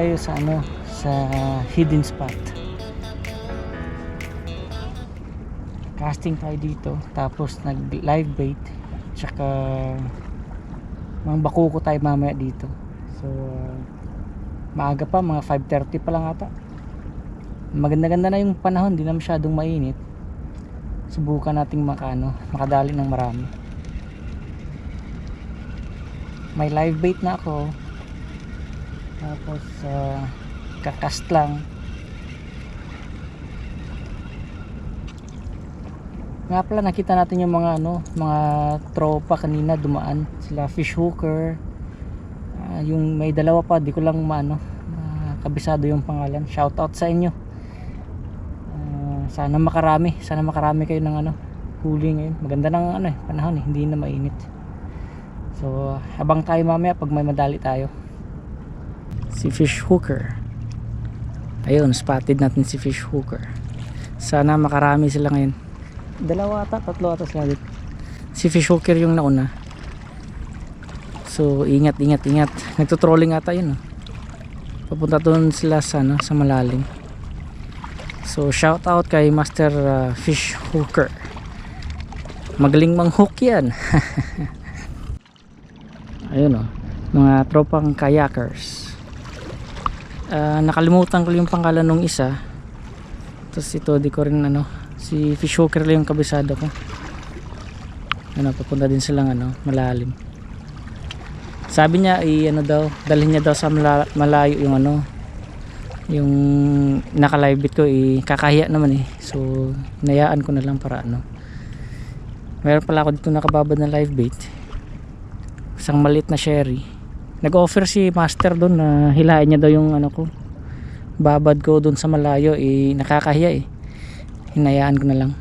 tayo sa ano sa hidden spot. Casting tayo dito tapos nag live bait tsaka mga bakuko tayo mamaya dito. So uh, maaga pa mga 5.30 pa lang ata. Maganda-ganda na yung panahon hindi na masyadong mainit. Subukan nating makano makadali ng marami. May live bait na ako tapos uh, kakast lang. Nga pala nakita natin yung mga ano mga tropa kanina dumaan. Sila fish hooker. Ah, yung may dalawa pa di ko lang maano ah, kabisado yung pangalan. Shout out sa inyo. Ah, sana makarami sana makarami kayo ng ano huli ngayon. Maganda ng ano eh panahon eh hindi na mainit. So habang tayo mamaya pag may madali tayo si fish hooker. Ayun spotted natin si fish hooker. Sana makarami sila ngayon. Dalawa ata tatlo ata sila dito. Si fish hooker yung nauna. So ingat ingat ingat. Nagtutrolling ata yun oh. papunta doon sila sa, ano, sa malalim. So shout out kay master uh, fish hooker. Magaling mang hook yan. Ayun oh. Mga tropang kayakers Ah, nakalimutan ko yung pangalan nung isa. Tapos ito di ko rin ano si fish hooker lang yung kabisado ko. Ano papunta din silang ano malalim. Sabi niya i ano daw dalhin niya daw sa mala- malayo yung ano yung naka-live bit ko i kakahiya naman eh. So nayaan ko na lang para ano. Meron pala ako dito nakababad na live bait isang maliit na sherry nag-offer si master doon na hilahin niya daw yung ano ko. Babad ko doon sa malayo eh nakakahiya eh. Hinayaan ko na lang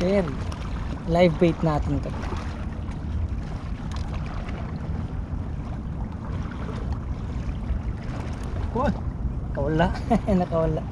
share live bait natin to. Uy, nakawala nakawala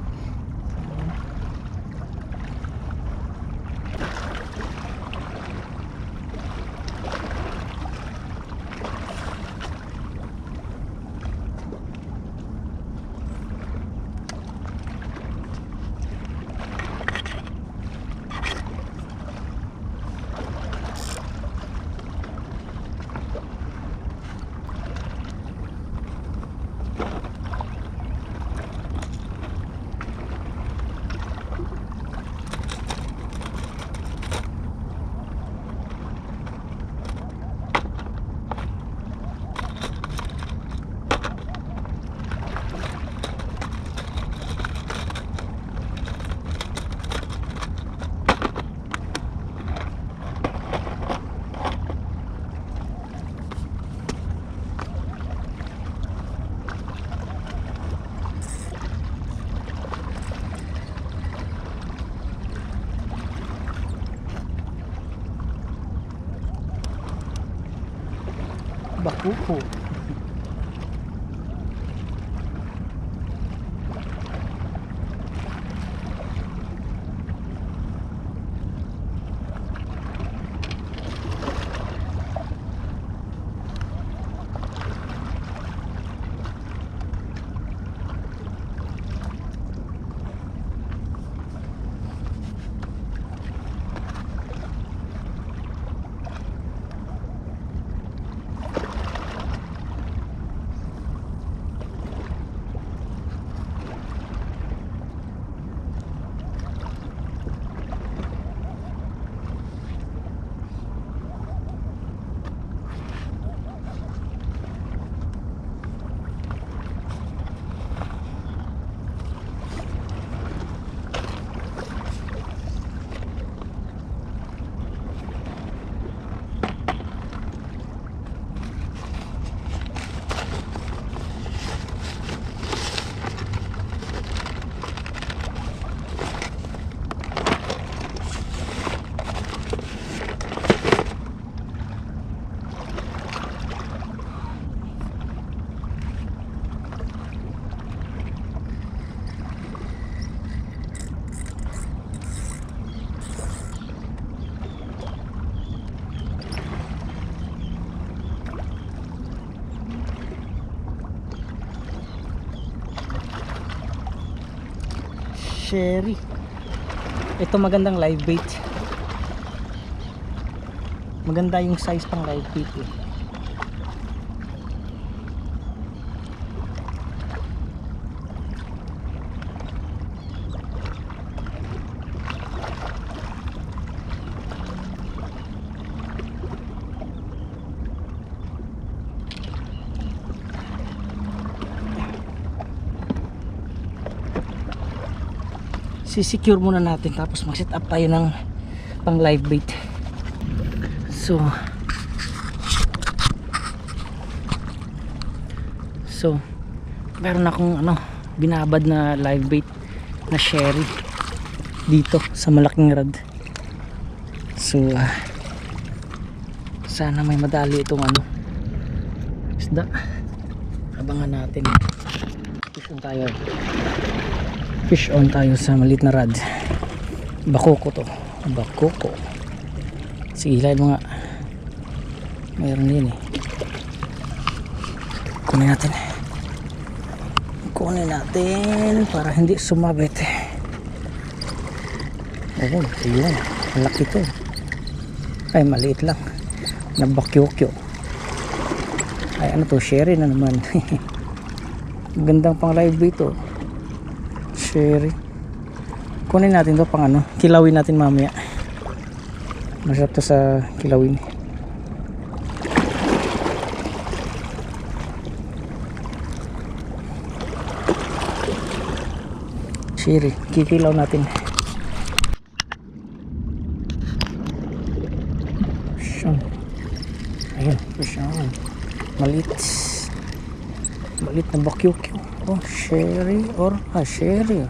bakuko Sherry. Ito magandang live bait. Maganda yung size pang live bait eh. Sisecure muna natin tapos mag-set up tayo ng pang live bait. So so meron akong ano binabad na live bait na sherry dito sa malaking rod. So ah, sana may madali itong ano isda. Abangan natin. On tayo fish on tayo sa maliit na rod. Bakoko to. Bakoko. Sige hilahin mo nga. Mayroon din eh. Kunin natin. Kunin natin para hindi sumabit. Ayun ayun. Malaki to. Ay maliit lang. Na bakyokyo ay ano to? Sherry na naman. Gandang pang live bait to sherry kunin natin to pang ano kilawin natin mamaya. Masarap to sa kilawin. Sherry kikilaw natin. Syan. ayun syan. maliit maliit na bakyokyo oh sherry. Or ah sherry.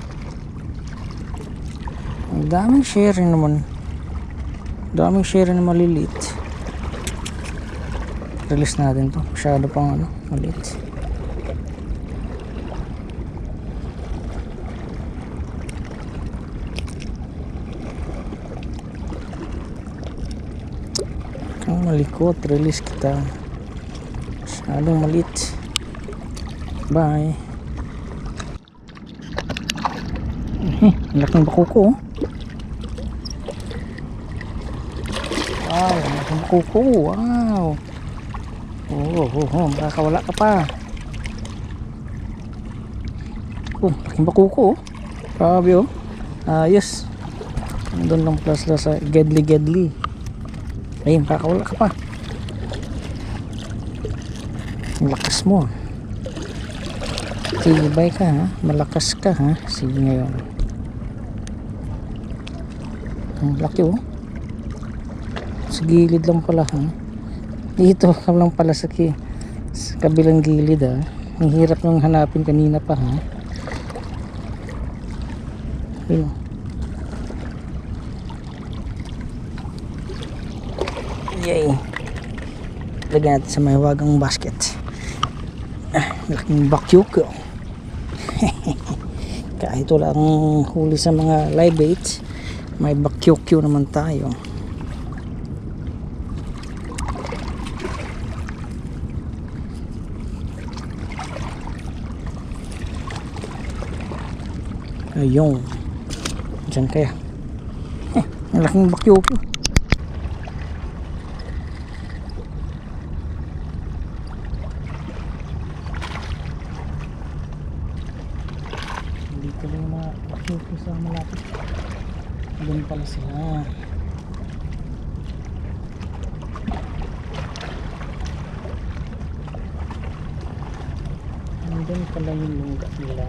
Ang daming sherry naman daming sherry na maliliit release natin to. Masyado pang ano maliit. Ang malikot. Release kita. Masyadong maliit. Bye eh, ang laking bakuko oh. wow laking bakuko wow oh, oh, oh makakawala ka pa oh laking bakuko oh grabe oh ayos nandun lang plus sa gedli gedli ayun makakawala ka pa ang lakas mo ah. Tibay ka ha. Malakas ka ha. Sige ngayon. Ang laki oh. Sa gilid lang pala ha. Dito lang pala sa, ki, sa kabilang gilid ha. Ang hirap nang hanapin kanina pa ha. Ayun. Yay. Lagyan natin sa may wagang basket. Ah, laking bakyok oh. kahit wala ang huli sa mga live baits may bakyokyo naman tayo. Ayun. Dyan kaya. Eh, ang laking nandun pala yung lungga nila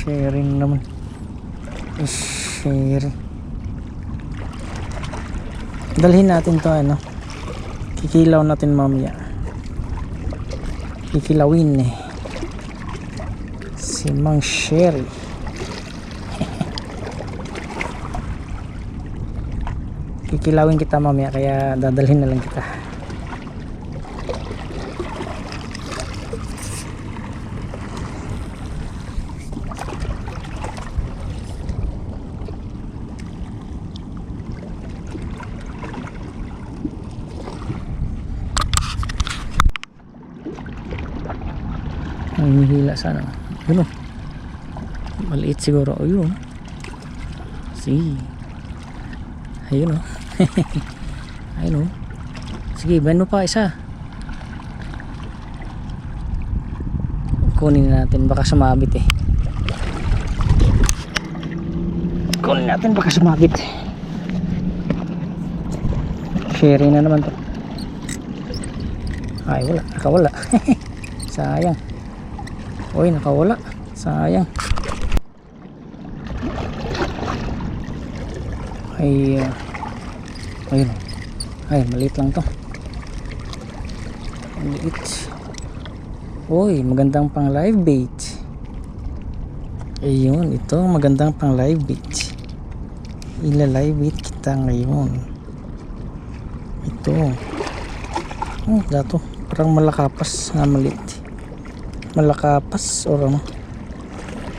sharing naman. Sharing dalhin natin to ano. Kikilaw natin mamaya. Kikilawin eh. Si Mang Sherry. Kikilawin kita mamaya kaya dadalhin na lang kita Nanghihila sana. Yun o. Maliit siguro. O yun. See. Ayun o. Ayun o. Sige, bend mo pa isa. Kunin natin. Baka sumabit eh. Kunin natin. Baka sumabit. Sharing na naman to. Ay, wala. Nakawala. Sayang. Uy, nakawala. Sayang. Ay, uh, ayun. Ay, maliit lang to. Maliit. Uy, magandang pang live bait. Ayun, ito magandang pang live bait. Ila live bait kita ngayon. Ito. Oh, dato. Parang malakapas nga maliit malakapas or ano?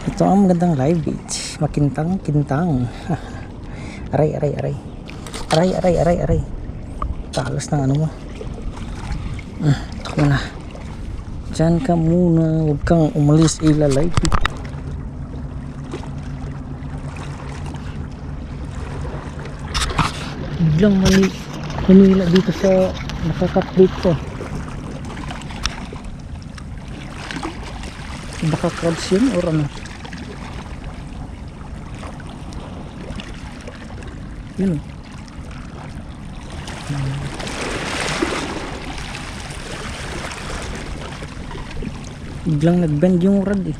Ito ang magandang live beach. Makintang kintang. Aray aray aray. Aray aray aray aray. Talas ng ano mo. Ah, tako na. Dyan ka muna. Huwag kang umalis ila. Live beach. Biglang mali humila dito sa nakakat ko baka crabs yun or ano? Yun. Biglang nag bend yung rod eh.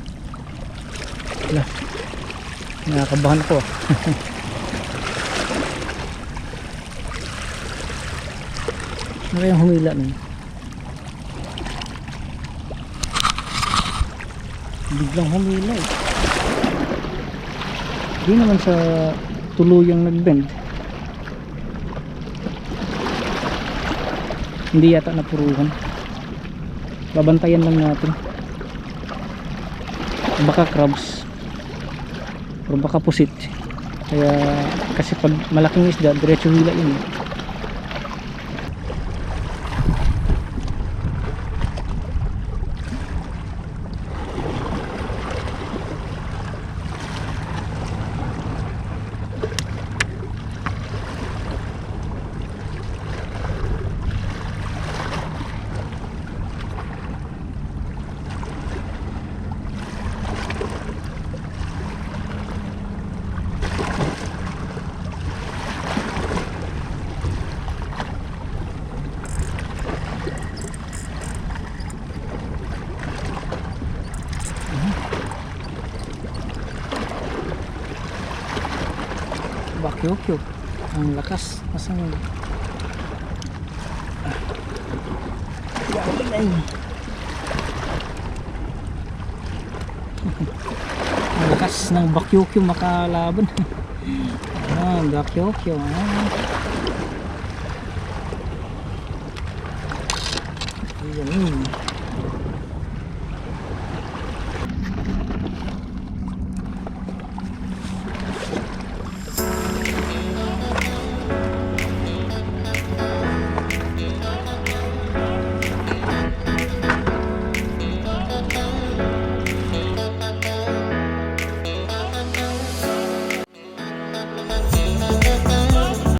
Wala. Nakakabahan ko ah ano kayang humila nun biglang humila eh. Di naman sa tuluyang nagbend. Hindi yata napuruhan. Babantayan lang natin. Baka crabs. O baka pusit. Kaya kasi pag malaking isda, diretso hila yun. eh. Bakyokyo. Ang lakas. Masang ah. Yan ay. Ang lakas ng bakyokyo makalaban. Ah, bakyokyo. Ah. Ayan.